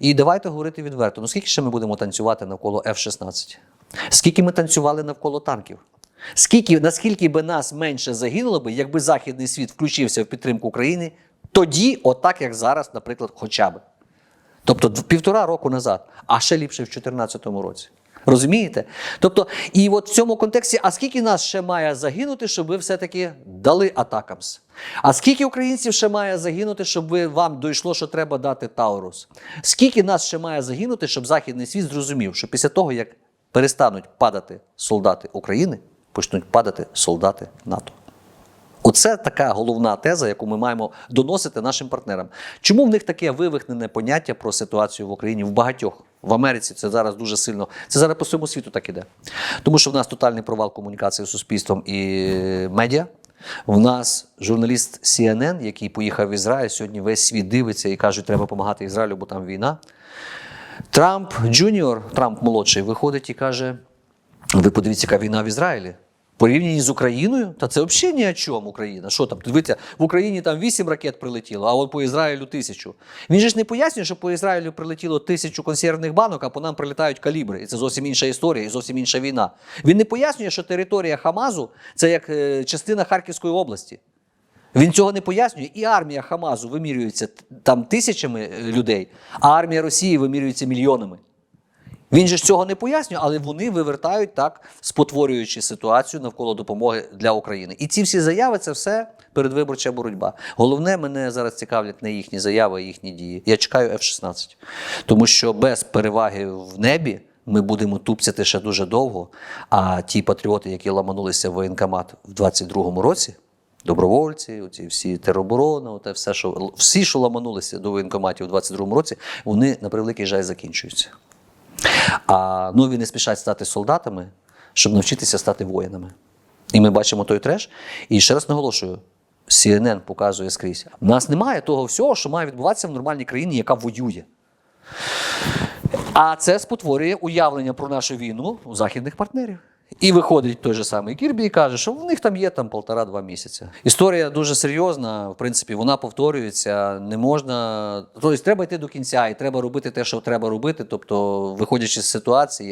І давайте говорити відверто. Ну скільки ще ми будемо танцювати навколо F-16? Скільки ми танцювали навколо танків? Скільки, наскільки би нас менше загинуло би, якби Західний світ включився в підтримку України, тоді, отак як зараз, наприклад, хоча б. Тобто півтора року назад, а ще ліпше в 2014 році. Розумієте? Тобто, і от в цьому контексті, а скільки нас ще має загинути, щоб ви все-таки дали атакамс? А скільки українців ще має загинути, щоб ви, вам дійшло, що треба дати Таурус? Скільки нас ще має загинути, щоб Західний світ зрозумів, що після того, як перестануть падати солдати України, почнуть падати солдати НАТО? Оце така головна теза, яку ми маємо доносити нашим партнерам. Чому в них таке вивихнене поняття про ситуацію в Україні в багатьох? В Америці це зараз дуже сильно. Це зараз по всьому світу так іде. Тому що в нас тотальний провал комунікації з суспільством і медіа. В нас журналіст CNN, який поїхав в Ізраїль, сьогодні весь світ дивиться і кажуть, треба допомагати Ізраїлю, бо там війна. Трамп Джуніор, Трамп молодший, виходить і каже: ви подивіться, яка війна в Ізраїлі. Порівняні з Україною, та це взагалі ні о чому Україна. Що там? Дивіться, в Україні там 8 ракет прилетіло, а от по Ізраїлю тисячу. Він же ж не пояснює, що по Ізраїлю прилетіло тисячу консервних банок, а по нам прилітають калібри. І це зовсім інша історія, і зовсім інша війна. Він не пояснює, що територія Хамазу це як е, частина Харківської області. Він цього не пояснює, і армія Хамазу вимірюється там тисячами е, людей, а армія Росії вимірюється мільйонами. Він же ж цього не пояснює, але вони вивертають так, спотворюючи ситуацію навколо допомоги для України. І ці всі заяви це все передвиборча боротьба. Головне, мене зараз цікавлять не їхні заяви, а їхні дії. Я чекаю F-16. Тому що без переваги в небі ми будемо тупцяти ще дуже довго. А ті патріоти, які ламанулися в воєнкомат в 22-му році. Добровольці, оці всі тероборона, оте все, що всі, що ламанулися до воєнкоматів у 22-му році, вони на превеликий жаль закінчуються. А нові не спішать стати солдатами, щоб навчитися стати воїнами. І ми бачимо той треш. І ще раз наголошую: CNN показує скрізь. У нас немає того всього, що має відбуватися в нормальній країні, яка воює. А це спотворює уявлення про нашу війну у західних партнерів. І виходить той же самий Кірбі і каже, що в них там є там полтора-два місяці. Історія дуже серйозна, в принципі, вона повторюється. Не можна. Тобто треба йти до кінця, і треба робити те, що треба робити, тобто, виходячи з ситуації.